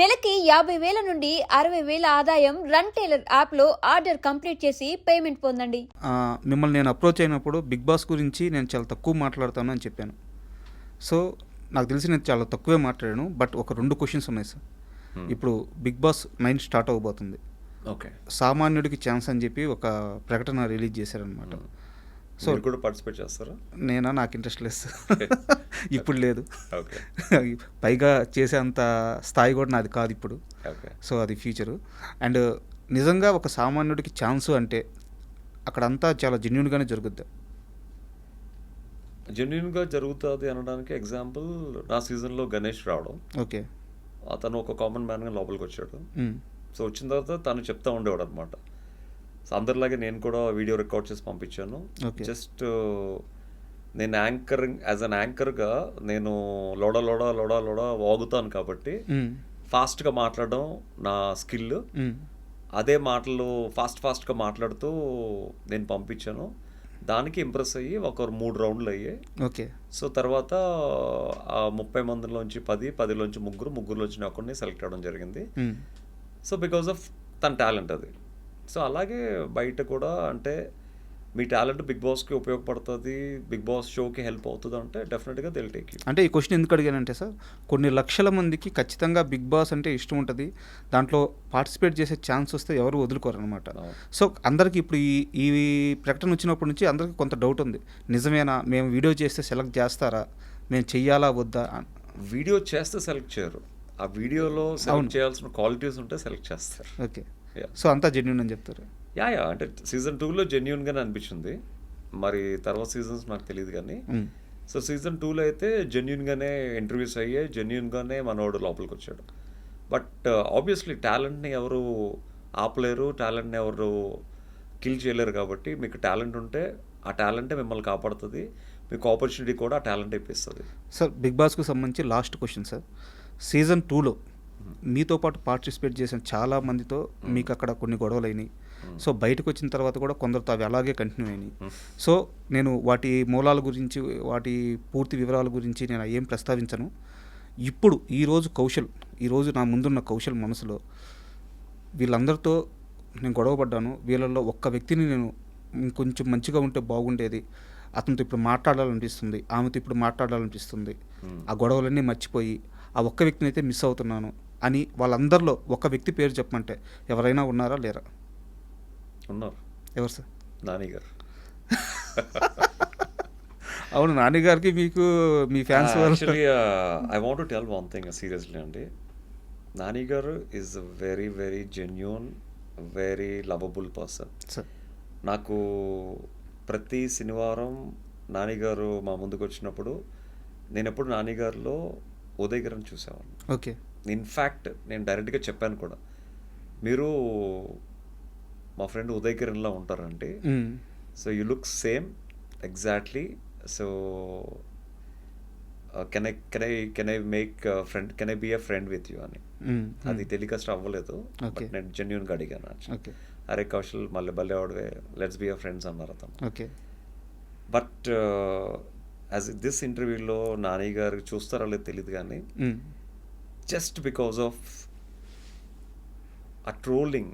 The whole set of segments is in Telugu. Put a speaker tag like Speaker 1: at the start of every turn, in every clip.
Speaker 1: నెలకి యాభై వేల నుండి అరవై వేల ఆదాయం రన్ టైలర్ యాప్లో ఆర్డర్ కంప్లీట్ చేసి పేమెంట్ పొందండి.
Speaker 2: మిమ్మల్ని నేను అప్రోచ్ అయినప్పుడు బిగ్ బాస్ గురించి నేను చాలా తక్కువ మాట్లాడతాను అని చెప్పాను. సో నాకు తెలిసి నేను చాలా తక్కువే మాట్లాడాను బట్ ఒక రెండు క్వశ్చన్స్ ఉన్నాయి సార్. ఇప్పుడు బిగ్ బాస్ నైన్ స్టార్ట్ అవ్వబోతుంది.
Speaker 3: ఓకే.
Speaker 2: సామాన్యుడికి ఛాన్స్ అని చెప్పి ఒక ప్రకటన రిలీజ్ చేశారనమాట
Speaker 3: సో కూడా పార్టిసిపేట్ చేస్తారా?
Speaker 2: నేనా? నాకు ఇంట్రెస్ట్ లేదు. సార్. ఇప్పుడు లేదు. పైగా చేసే అంత స్థాయి కూడా నాది కాదు ఇప్పుడు.
Speaker 3: ఓకే.
Speaker 2: సో అది ఫ్యూచరు అండ్ నిజంగా ఒక సామాన్యుడికి ఛాన్స్ అంటే అక్కడంతా చాలా జెన్యున్గానే జరుగుద్ది.
Speaker 3: జెన్యున్గా జరుగుతుంది అనడానికి ఎగ్జాంపుల్ నా సీజన్లో గణేష్ రావడం.
Speaker 2: ఓకే.
Speaker 3: అతను ఒక కామన్ మ్యాన్గా లోపలికి వచ్చాడు సో వచ్చిన తర్వాత తను చెప్తా ఉండేవాడు అనమాట సో అందరిలాగే నేను కూడా వీడియో రికార్డ్ చేసి పంపించాను. జస్ట్ నేను యాంకర్ యాజ్ అన్ యాంకర్గా నేను లోడ లోడ లోడ లోడ వాగుతాను కాబట్టి ఫాస్ట్గా మాట్లాడడం నా స్కిల్
Speaker 2: మ్,
Speaker 3: అదే మాటలు ఫాస్ట్ ఫాస్ట్గా మాట్లాడుతూ నేను పంపించాను. దానికి ఇంప్రెస్ అయ్యి ఒక మూడు రౌండ్లు అయ్యాయి.
Speaker 2: ఓకే
Speaker 3: సో తర్వాత ఆ ముప్పై మందిలోంచి పది పదిలోంచి ముగ్గురు ముగ్గురులోంచి ఒకరిని సెలెక్ట్ అవ్వడం జరిగింది. సో బికాజ్ ఆఫ్ తన టాలెంట్ అది. సో అలాగే బయట కూడా అంటే మీ టాలెంట్ బిగ్ బాస్కి ఉపయోగపడుతుంది బిగ్ బాస్ షోకి హెల్ప్ అవుతుంది అంటే డెఫినెట్గా దిల్ టేక్
Speaker 2: అంటే ఈ క్వశ్చన్ ఎందుకు అడిగానంటే సార్ కొన్ని లక్షల మందికి ఖచ్చితంగా బిగ్ బాస్ అంటే ఇష్టం ఉంటుంది దాంట్లో పార్టిసిపేట్ చేసే ఛాన్స్ వస్తే ఎవరు వదులుకోరు అనమాట
Speaker 3: అవును.
Speaker 2: సో అందరికీ ఇప్పుడు ఈ ఈ ప్రకటన వచ్చినప్పటి నుంచి అందరికీ కొంత డౌట్ ఉంది. నిజమేనా మేము వీడియో చేస్తే సెలెక్ట్ చేస్తారా మేము చెయ్యాలా వద్దా?
Speaker 3: వీడియో చేస్తే సెలెక్ట్ చేయరు. ఆ వీడియోలో సెలెక్ట్ చేయాల్సిన క్వాలిటీస్ ఉంటే సెలెక్ట్ చేస్తారు.
Speaker 2: ఓకే. సో అంతా జెన్యున్ అని చెప్తారు.
Speaker 3: యా యా అంటే సీజన్ టూలో జెన్యున్గానే అనిపించింది. మరి తర్వాత సీజన్స్ నాకు తెలియదు కానీ. సో సీజన్ టూలో అయితే జెన్యున్గానే ఇంటర్వ్యూస్ అయ్యాయి జెన్యున్గానే మనోడు లోపలికి వచ్చాడు. బట్ ఆబ్వియస్లీ టాలెంట్ని ఎవరు ఆపలేరు టాలెంట్ని ఎవరు కిల్ చేయలేరు కాబట్టి మీకు టాలెంట్ ఉంటే ఆ టాలెంటే మిమ్మల్ని కాపాడుతుంది. మీకు ఆపర్చునిటీ కూడా ఆ టాలెంట్ ఇప్పిస్తుంది.
Speaker 2: సార్ బిగ్ బాస్కు సంబంధించి లాస్ట్ క్వశ్చన్ సార్. సీజన్ టూలో మీతో పాటు పార్టిసిపేట్ చేసిన చాలా మందితో మీకు అక్కడ కొన్ని గొడవలు అయినాయి సో బయటకు వచ్చిన తర్వాత కూడా కొందరితో అవి అలాగే కంటిన్యూ అయినాయి. సో నేను వాటి మూలాల గురించి వాటి పూర్తి వివరాల గురించి నేను ఏం ప్రస్తావించను. ఇప్పుడు ఈరోజు కౌశల్ ఈరోజు నా ముందున్న కౌశల్ మనసులో వీళ్ళందరితో నేను గొడవ పడ్డాను. వీళ్ళల్లో ఒక్క వ్యక్తిని నేను ఇంకొంచెం మంచిగా ఉంటే బాగుండేది. అతనితో ఇప్పుడు మాట్లాడాలనిపిస్తుంది. ఆమెతో ఇప్పుడు మాట్లాడాలనిపిస్తుంది. ఆ గొడవలన్నీ మర్చిపోయి ఆ ఒక్క వ్యక్తిని అయితే మిస్ అవుతున్నాను అని వాళ్ళందరిలో ఒక వ్యక్తి పేరు చెప్పమంటే ఎవరైనా ఉన్నారా లేరా?
Speaker 3: ఉన్నారు.
Speaker 2: ఎవరు సార్?
Speaker 3: నాని గారు
Speaker 2: అవును నాన్నగారికి మీకు మీ fans
Speaker 3: I want tell one thing seriously అండి. నాని గారు is very very genuine very lovable person
Speaker 2: sir.
Speaker 3: నాకు ప్రతి శనివారం నానిగారు మా ముందుకు వచ్చినప్పుడు నేను ఎప్పుడు నానిగారిలో ఉదయ్ గారిని చూసేవాడిని.
Speaker 2: ఓకే.
Speaker 3: ఇన్ఫ్యాక్ట్ నేను డైరెక్ట్గా చెప్పాను కూడా. మీరు మా ఫ్రెండ్ ఉదయ్ కిరణ్లా ఉంటారండి
Speaker 2: మ్,
Speaker 3: so you look same exactly. So can I can I can I make friend can I be a friend with you అని. అది టెలికాస్ట్ అవ్వలేదు. బట్ నేను జెన్యున్గా అడిగాను అరే కౌశల్ మళ్ళీ భలే ఆడవే లెట్స్ బీ అ ఫ్రెండ్స్ అన్నారు అతను.
Speaker 2: ఓకే.
Speaker 3: బట్ యాజ్ దిస్ ఇంటర్వ్యూలో నాని గారు చూస్తారో లేదో తెలియదు కానీ just because of the trolling.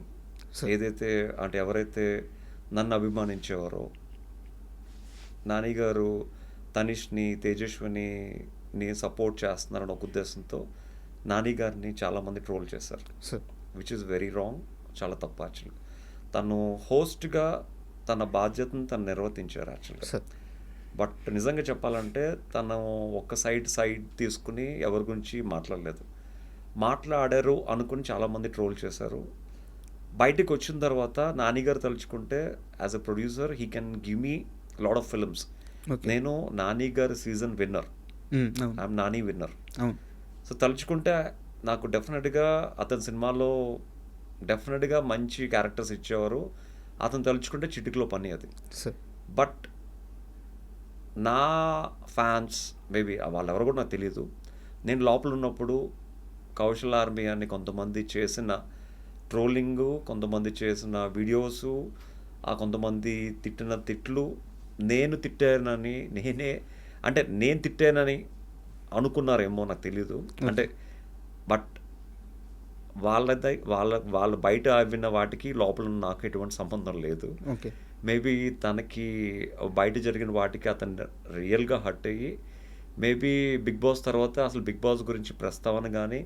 Speaker 3: ఏదైతే అంటే ఎవరైతే నన్ను అభిమానించేవారో నాని గారు తనిష్ని తేజస్విని ని సపోర్ట్ చేస్తున్నారని ఒక ఉద్దేశంతో నాని గారిని చాలామంది ట్రోల్ చేశారు. విచ్ ఇస్ వెరీ రాంగ్ చాలా తప్పు యాక్చువల్గా తను హోస్ట్గా తన బాధ్యతను తను నిర్వర్తించారు యాక్చువల్గా
Speaker 2: సార్
Speaker 3: బట్ నిజంగా చెప్పాలంటే తను ఒక సైడ్ సైడ్ తీసుకుని ఎవరి గురించి మాట్లాడలేదు. మాట్లాడారు అనుకుని చాలామంది ట్రోల్ చేశారు. బయటికి వచ్చిన తర్వాత నానిగారు తలుచుకుంటే as a producer he can give me lot of films నేను నాని గారి season winner I'm Nani winner so తలుచుకుంటే నాకు డెఫినెట్గా అతని సినిమాలో డెఫినెట్గా మంచి క్యారెక్టర్స్ ఇచ్చేవారు. అతను తలుచుకుంటే చిటికలో పని అది. బట్ నా ఫ్యాన్స్ మేబీ వాళ్ళెవరు కూడా నాకు తెలియదు నేను లోపల ఉన్నప్పుడు కౌశల్ ఆర్మీ అని కొంతమంది చేసిన ట్రోలింగ్ కొంతమంది చేసిన వీడియోస్ ఆ కొంతమంది తిట్టిన తిట్లు నేను తిట్టానని నేనే అంటే నేను తిట్టానని అనుకున్నారేమో నాకు తెలియదు అంటే వాళ్ళది వాళ్ళ వాళ్ళు బయట విన్న వాటికి లోపల ఉన్న నాకు ఎటువంటి సంబంధం లేదు.
Speaker 2: ఓకే.
Speaker 3: మేబీ తనకి బయట జరిగిన వాటికి అతను రియల్గా హర్ట్ అయ్యి మేబీ బిగ్ బాస్ తర్వాత అసలు బిగ్ బాస్ గురించి ప్రస్తావన కానీ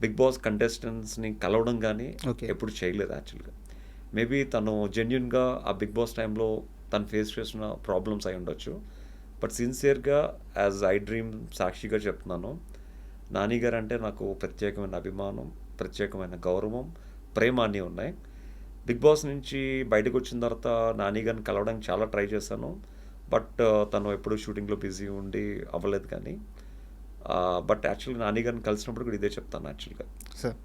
Speaker 3: బిగ్ బాస్ కంటెస్టెంట్స్ని కలవడం కానీ. ఎప్పుడు చేయలేదు యాక్చువల్గా మేబీ తను జెన్యున్గా ఆ బిగ్ బాస్ టైంలో తను ఫేస్ చేసిన ప్రాబ్లమ్స్ అయి ఉండొచ్చు. బట్ సిన్సియర్గా యాజ్ ఐ డ్రీమ్ సాక్షిగా చెప్తున్నాను నాని గారు అంటే నాకు ప్రత్యేకమైన అభిమానం. ప్రత్యేకమైన గౌరవం ప్రేమ అన్నీ ఉన్నాయి. బిగ్ బాస్ నుంచి బయటకు వచ్చిన తర్వాత నాని గారిని కలవడానికి చాలా ట్రై చేశాను. బట్ తను ఎప్పుడు షూటింగ్లో బిజీ ఉండి అవ్వలేదు కానీ బట్ యాక్చువల్గా నాని గారిని కలిసినప్పుడు కూడా ఇదే చెప్తాను యాక్చువల్గా.
Speaker 2: సార్.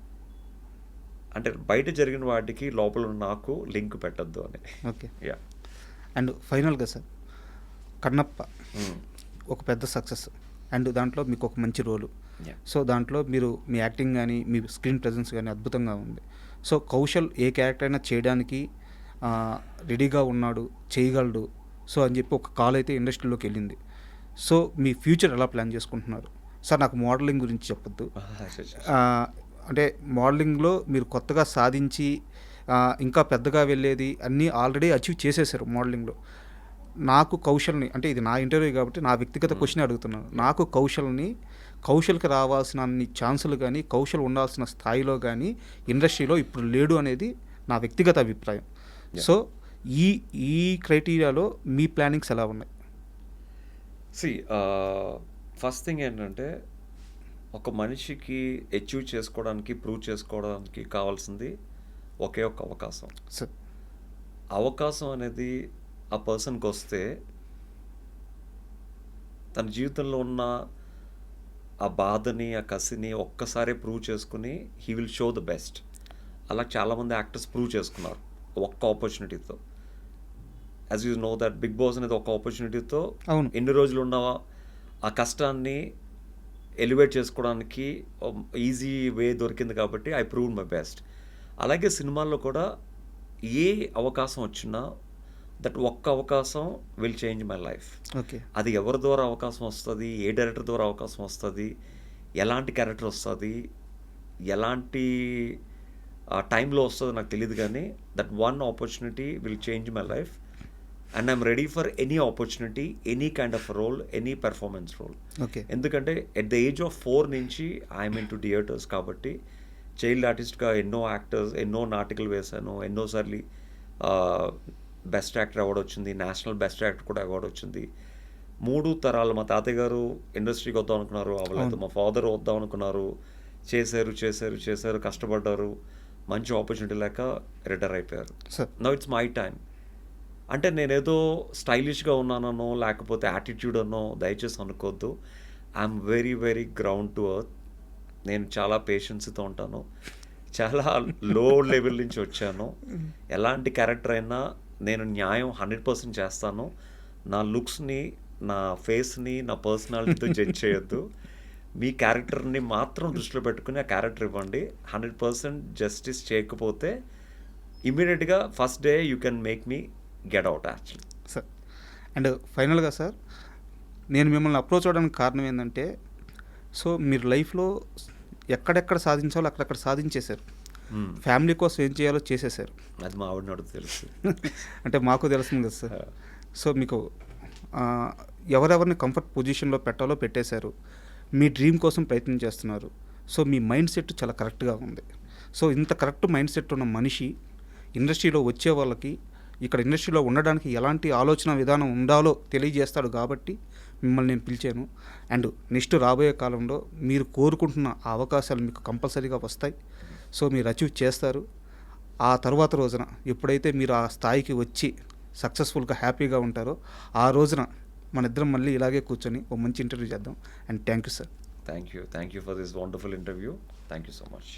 Speaker 3: అంటే బయట జరిగిన వాటికి లోపల నాకు లింక్ పెట్టద్దు అని.
Speaker 2: ఓకే.
Speaker 3: యా
Speaker 2: అండ్ ఫైనల్గా సార్ కన్నప్ప ఒక పెద్ద సక్సెస్. అండ్ దాంట్లో మీకు ఒక మంచి రోలు. సో దాంట్లో మీరు మీ యాక్టింగ్ కానీ మీ స్క్రీన్ ప్రజెన్స్ కానీ అద్భుతంగా ఉంది. సో కౌశల్ ఏ క్యారెక్టర్ అయినా చేయడానికి రెడీగా ఉన్నాడు చేయగలడు. సో అని చెప్పి ఒక కాల్ అయితే ఇండస్ట్రీలోకి వెళ్ళింది. సో మీ ఫ్యూచర్ ఎలా ప్లాన్ చేసుకుంటున్నారు? సార్ నాకు మోడలింగ్ గురించి చెప్పొద్దు. అంటే మోడలింగ్లో మీరు కొత్తగా సాధించి ఇంకా పెద్దగా వెళ్ళేది అన్నీ ఆల్రెడీ అచీవ్ చేసేసారు మోడలింగ్లో. నాకు కౌశల్ని అంటే ఇది నా ఇంటర్వ్యూ కాబట్టి నా వ్యక్తిగత క్వశ్చన్ అడుగుతున్నాను. నాకు కౌశల్ని కౌశల్కి రావాల్సిన అన్ని ఛాన్సులు కానీ కౌశల్ ఉండాల్సిన స్థాయిలో కానీ ఇండస్ట్రీలో ఇప్పుడు లేడు అనేది నా వ్యక్తిగత అభిప్రాయం. సో ఈ ఈ క్రైటీరియాలో మీ ప్లానింగ్స్ ఎలా ఉన్నాయి?
Speaker 3: సి ఫస్ట్ థింగ్ ఏంటంటే ఒక మనిషికి అచీవ్ చేసుకోవడానికి ప్రూవ్ చేసుకోవడానికి కావాల్సింది ఒకే ఒక అవకాశం.
Speaker 2: సార్.
Speaker 3: అవకాశం అనేది ఆ పర్సన్కి వస్తే తన జీవితంలో ఉన్న ఆ బాధని ఆ కసిని ఒక్కసారి ప్రూవ్ చేసుకుని he will show the best. అలా చాలామంది యాక్టర్స్ ప్రూవ్ చేసుకున్నారు ఒక్క ఆపర్చునిటీతో. As you know that Bigg Boss అనేది ఒక ఆపర్చునిటీతో
Speaker 2: అవును.
Speaker 3: ఎన్ని రోజులు ఉన్న ఆ కష్టాన్ని ఎలివేట్ చేసుకోవడానికి ఈజీ వే దొరికింది కాబట్టి ఐ ప్రూవ్ మై బెస్ట్. అలాగే సినిమాల్లో కూడా ఏ అవకాశం వచ్చినా దట్ ఒక్క అవకాశం will change my life.
Speaker 2: Okay.
Speaker 3: అది ఎవరి ద్వారా అవకాశం వస్తుంది ఏ డైరెక్టర్ ద్వారా అవకాశం వస్తుంది ఎలాంటి క్యారెక్టర్ వస్తుంది ఎలాంటి టైంలో వస్తుందో నాకు తెలియదు కానీ that one opportunity will change my life. And I'm ready for any opportunity any kind of role any performance role.
Speaker 2: Okay.
Speaker 3: ఎందుకంటే at the age of four నుంచి ఐఎమ్ ఇన్ టు థియేటర్స్ కాబట్టి చైల్డ్ ఆర్టిస్ట్గా ఎన్నో యాక్టర్స్ ఎన్నో నాటికలు వేశాను ఎన్నోసార్లు బెస్ట్ యాక్టర్ అవార్డు వచ్చింది నేషనల్ బెస్ట్ యాక్టర్ కూడా అవార్డు వచ్చింది. మూడు తరాలు మా తాతయ్య గారు ఇండస్ట్రీకి వద్దాం అనుకున్నారు అవ్వలేదు మా ఫాదర్ వద్దాం అనుకున్నారు. చేశారు చేశారు చేశారు కష్టపడ్డారు. మంచి ఆపర్చునిటీ లేక రిటైర్ అయిపోయారు.
Speaker 2: Sir
Speaker 3: no it's my time అంటే నేనేదో స్టైలిష్గా ఉన్నానో లేకపోతే యాటిట్యూడ్ అనో దయచేసి అనుకోవద్దు. I'm very very ground to earth నేను చాలా పేషెన్స్తో ఉంటాను. చాలా లో లెవెల్ నుంచి వచ్చాను. ఎలాంటి క్యారెక్టర్ అయినా నేను న్యాయం హండ్రెడ్ పర్సెంట్ చేస్తాను. నా లుక్స్ని నా ఫేస్ని నా పర్సనాలిటీతో జడ్జ్ చేయొద్దు. మీ క్యారెక్టర్ని మాత్రం దృష్టిలో పెట్టుకుని ఆ క్యారెక్టర్ ఇవ్వండి. హండ్రెడ్ పర్సెంట్ జస్టిస్ చేయకపోతే ఇమీడియట్గా first day you can make me get out actually.
Speaker 2: Sir and ఫైనల్గా సార్ నేను మిమ్మల్ని అప్రోచ్ అవ్వడానికి కారణం ఏంటంటే సో మీరు లైఫ్లో ఎక్కడెక్కడ సాధించాలో అక్కడక్కడ సాధించేశారు. ఫ్యామిలీ కోసం ఏం చేయాలో చేసేసారు
Speaker 3: అది మా ఆవిడ తెలుసు.
Speaker 2: అంటే మాకు తెలుస్తుంది కదా సార్. సో మీకు ఎవరెవరిని కంఫర్ట్ పొజిషన్లో పెట్టాలో పెట్టేశారు. మీ డ్రీమ్ కోసం ప్రయత్నం చేస్తున్నారు. సో మీ మైండ్ సెట్ చాలా కరెక్ట్గా ఉంది. సో ఇంత కరెక్ట్ మైండ్ సెట్ ఉన్న మనిషి ఇండస్ట్రీలో వచ్చే వాళ్ళకి ఇక్కడ ఇండస్ట్రీలో ఉండడానికి ఎలాంటి ఆలోచన విధానం ఉండాలో తెలియజేస్తాడు కాబట్టి మిమ్మల్ని నేను పిలిచాను. అండ్ నెక్స్ట్ రాబోయే కాలంలో మీరు కోరుకుంటున్న అవకాశాలు మీకు కంపల్సరీగా వస్తాయి. సో మీరు అచీవ్ చేస్తారు. ఆ తర్వాత రోజున ఎప్పుడైతే మీరు ఆ స్థాయికి వచ్చి సక్సెస్ఫుల్గా హ్యాపీగా ఉంటారో ఆ రోజున మన ఇద్దరం మళ్ళీ ఇలాగే కూర్చొని ఓ మంచి ఇంటర్వ్యూ చేద్దాం. And thank you sir.
Speaker 3: Thank you. Thank you for this wonderful interview. Thank you so much.